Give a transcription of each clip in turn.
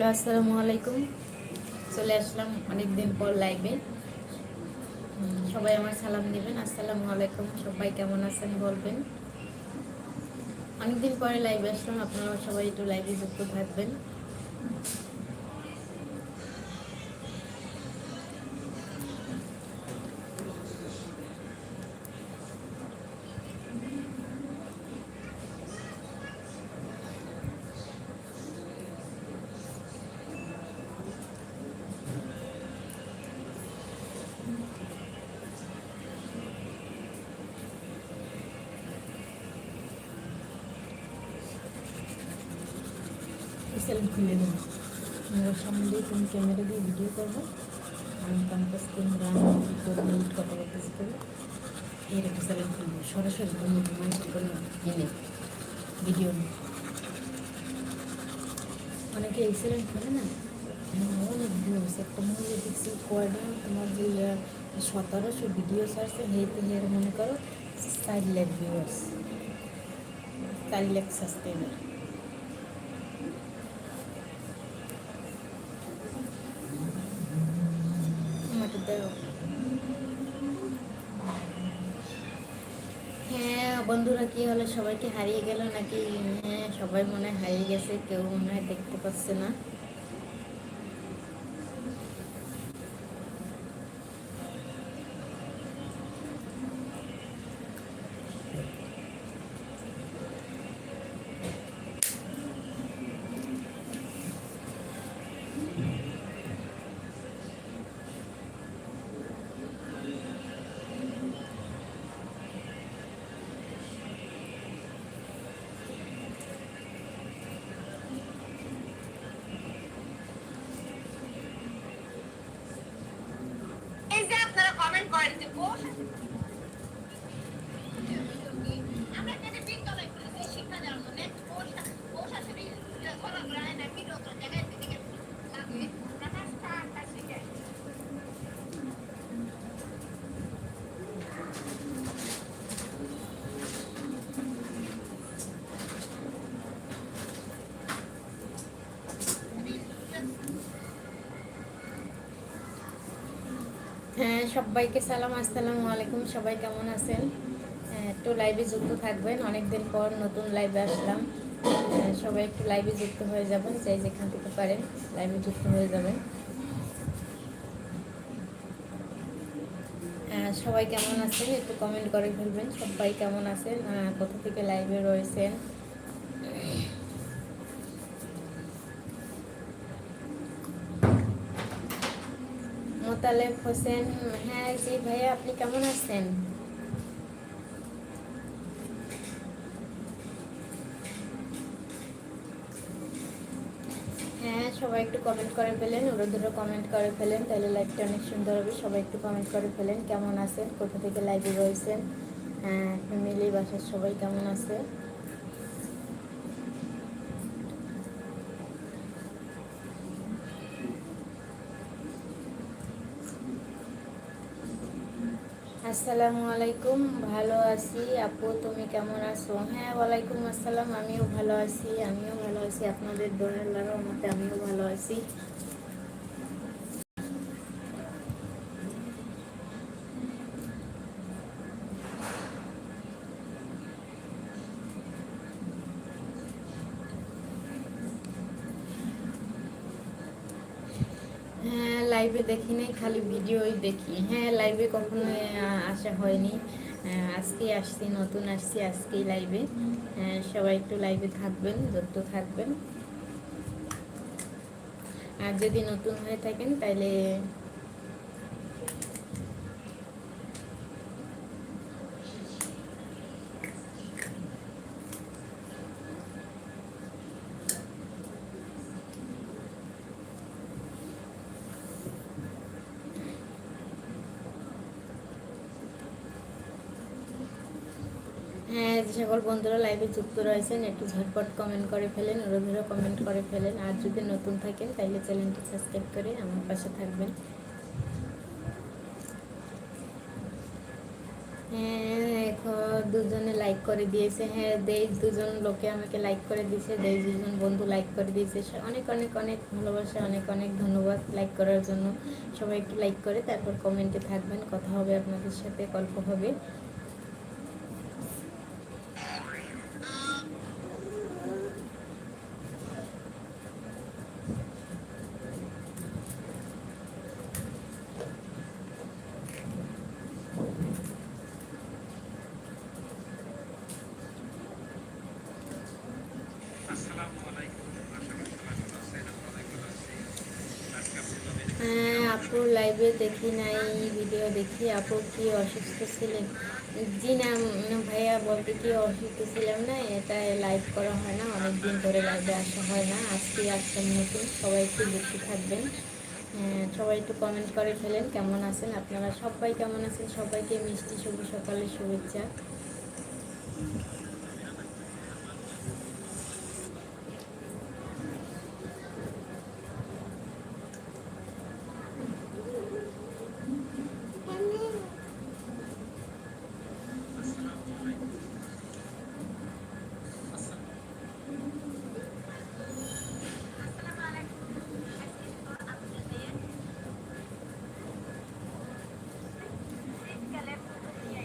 Hello, আসসালামু আলাইকুম। চলে আসলাম অনেকদিন পর লাইভে সবাই আমার সালাম দিবেন আসসালামু আলাইকুম, সবাই কেমন আছেন বলবেন? অনেকদিন পরে লাইভে আসলাম আপনারা সবাই একটু লাইভে যুক্ত থাকবেন। সেলফ খুলে দেবো আমার সামনে দিয়ে তুমি ক্যামেরা দিয়ে ভিডিও করব। আমি খুলবো সরাসরি এনে ভিডিও অনেকে করে না? অনেক দেখছি কয়টা তোমার যে সতেরোশো ভিডিও ছাড়ছে হেতে হের মনে করো, চার লাখ ভিউয়ার্স চার লাখ সাবস্ক্রাইবার হ্যাঁ বন্ধুরা, কি হলো? সবাইকে হারিয়ে গেল নাকি? হ্যাঁ সবাই মনে হারিয়ে গেছে, কেউ মনে হয় দেখতে পাচ্ছে না। Oh, হ্যাঁ সবাইকে সালাম আসসালামু আলাইকুম। সবাই কেমন আছেন? হ্যাঁ, একটু লাইভে যুক্ত থাকবেন। অনেকদিন পর নতুন লাইভে আসলাম। হ্যাঁ, সবাই একটু লাইভে যুক্ত হয়ে যাবেন। যাই যেখান থেকে পারেন লাইভে যুক্ত হয়ে যাবেন। হ্যাঁ, সবাই কেমন আছেন? একটু কমেন্ট করে ফেলবেন। সবাই কেমন আছেন? কোথা থেকে লাইভে রয়েছেন? মোতালেব হোসেন হ্যাঁ জি ভাইয়া, আপনি কেমন আছেন? হ্যাঁ সবাই একটু কমেন্ট করে ফেলেন ওরা দুটো কমেন্ট করে ফেলেন, তাহলে লাইভটা অনেক সুন্দর হবে, সবাই একটু কমেন্ট করে ফেলেন, কেমন আছেন, কোথা থেকে লাইভে রয়েছেন? হ্যাঁ ফ্যামিলি বাসার সবাই কেমন আছে? আসসালামু আলাইকুম ভালো আছি। আপু, তুমি কেমন আছো? হ্যাঁ ওয়ালাইকুম আসসালাম, আমিও ভালো আছি, আমিও ভালো আছি। আপনাদের দোয়ার মতে আমিও ভালো আছি হ্যাঁ লাইভে দেখি নাই, খালি ভিডিওই দেখি। হ্যাঁ লাইভে কখনো আসা হয়নি। আজকে আসছি, নতুন আসছি আজকেই লাইভে সবাই একটু লাইভে থাকবেন যত থাকবেন। আর যদি নতুন হয়ে থাকেন তাহলে যে সকল বন্ধুরা লাইভে যুক্ত রয়েছেন, একটু ঝটপট কমেন্ট করে ফেলেন রোজেরও কমেন্ট করে ফেলেন। আর যদি নতুন থাকেন তাহলে চ্যানেলটি সাবস্ক্রাইব করে আমার পাশে থাকবেন। হ্যাঁ এখন দুজনে লাইক করে দিয়েছে। হ্যাঁ দেশ দুজন লোকে আমাকে লাইক করে দিয়েছে, দেশ দুজন বন্ধু লাইক করে দিয়েছে। অনেক অনেক অনেক ভালোবাসা, অনেক অনেক ধন্যবাদ লাইক করার জন্য। সবাই একটু লাইক করে তারপর কমেন্টে থাকবেন, কথা হবে আপনাদের সাথে, গল্প হবে আসসালামু আলাইকুম আশা করি সবাই ভালো আছেন আমরা অনেক ভালো আছি আজকে আপনি নবীন হ্যাঁ আপুর লাইভে দেখি নাই ভিডিও দেখি আপু কি অসুস্থ ছিলেন? জি না ভাইয়া বলতে কি অসুস্থ ছিলাম না এটা লাইভ করা হয় না অনেক দিন ধরে লাইভে আসা হয় না আজকে আসছেন নতুন সবাই একটু দেখতে থাকবেন। হ্যাঁ, সবাই একটু কমেন্ট করে ফেলেন কেমন আছেন আপনারা? সবাই কেমন আছেন? সবাইকে মিষ্টি শুভ সকালের শুভেচ্ছা।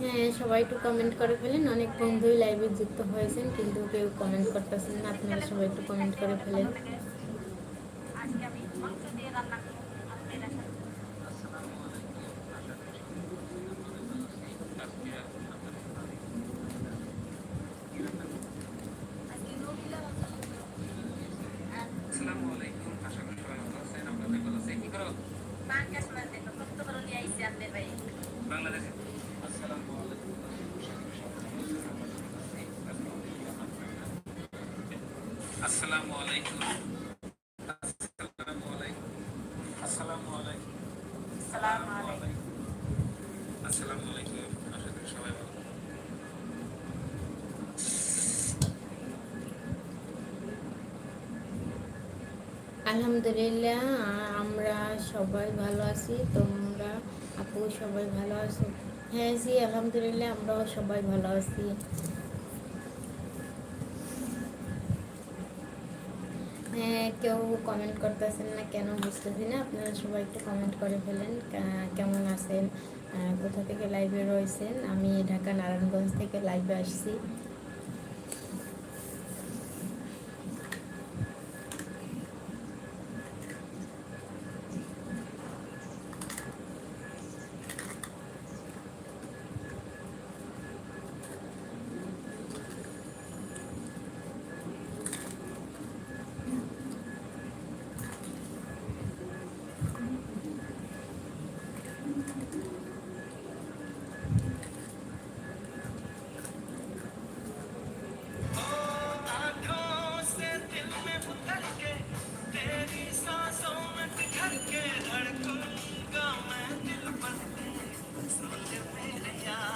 হ্যাঁ সবাই একটু কমেন্ট করে ফেলেন। অনেক বন্ধুই লাইভে যুক্ত হয়েছেন কিন্তু কেউ কমেন্ট করতেছেন না। আপনারা সবাই একটু কমেন্ট করে ফেলেন। আজকে আমি মাংস দিয়ে রান্না করব আপনাদের সাথে আজকে নবিলা আসসালামু আলাইকুম আশা করি সবাই ভালো আছেন আমরা অনেক ভালো আছি কি করো পাঙ্কাশ মাছ দেখো কত বড় নিয়ে আইসি আপনাদের ভাই বাংলাদেশে আসসালামু আলাইকুম আশা করি সবাই ভালো আছেন আমরা অনেক ভালো আছি আজকে আমাদের কি রান্না করবেন? আসসালামু আলহামদুলিল্লাহ, আমরা সবাই ভালো আছি। তোমরা, আপু সবাই ভালো আছো? হ্যাঁ জি, আলহামদুলিল্লাহ, আমরাও সবাই ভালো আছি। কেউ কমেন্ট করতেছেন না কেন বুঝতেছি না। আপনারা সবাই একটু কমেন্ট করে ফেলেন কেমন আছেন কোথা থেকে লাইভে রয়েছেন? আমি ঢাকা নারায়ণগঞ্জ থেকে লাইভে আসছি।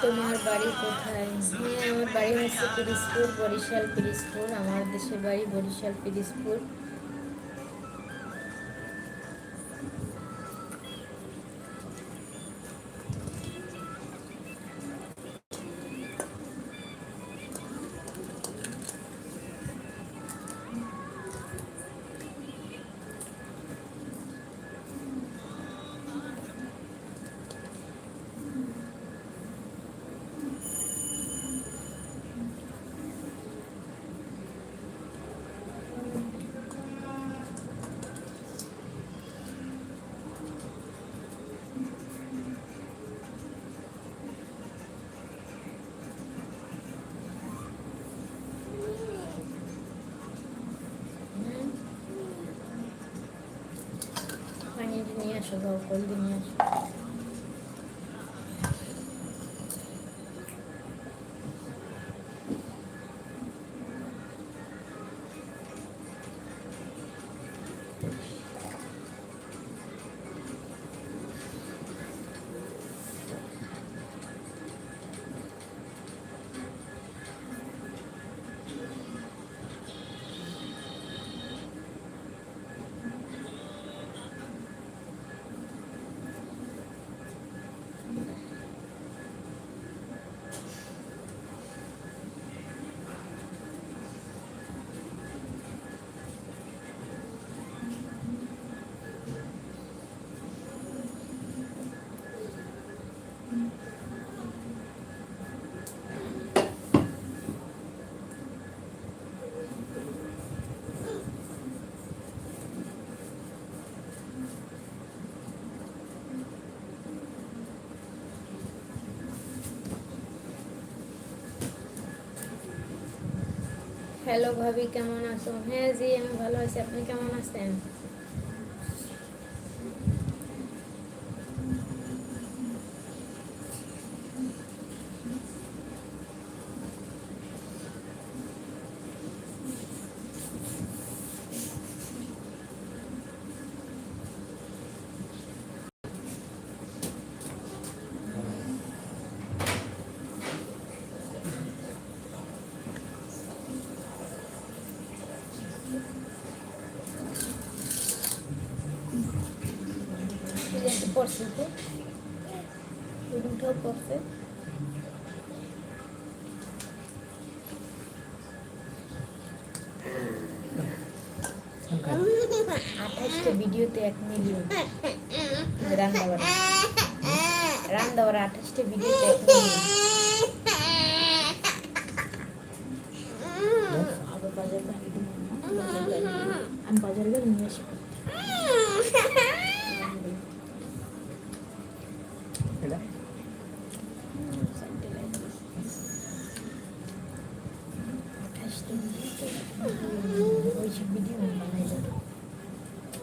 তোমার বাড়ি কোথায়? আমার বাড়ি হচ্ছে পিরিজপুর বরিশাল পিরিজপুর আমার দেশের বাড়ি বরিশাল পিরিজপুর নিয়ে আসো যাও কল দিয়ে নিয়ে আসো হ্যালো ভাবি কেমন আছো? হ্যাঁ জি আমি ভালো আছি। আপনি কেমন আছেন একটু পড়ছে তো। দুটো পড়ছে। আঠাশটা ভিডিওতে এক মিলিয়ন। রান্দাবার রান্দাবার আঠাশটা ভিডিওতে এক মিলিয়ন। আমি বাজার নিয়ে আসব এটা আঠাশটা ভিডিওতে ওইসব ভিডিও আমি বানাই দেবো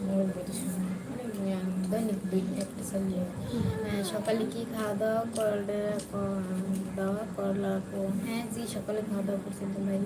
মোবাইল দেখে শুনে মানে দৈনিক ভিডিও একটা চালিয়ে হ্যাঁ সকালে কি খাওয়া দাওয়া করলে ক- দাওয়া করলা হ্যাঁ জি সকালে খাওয়া দাওয়া করছি তো ভাই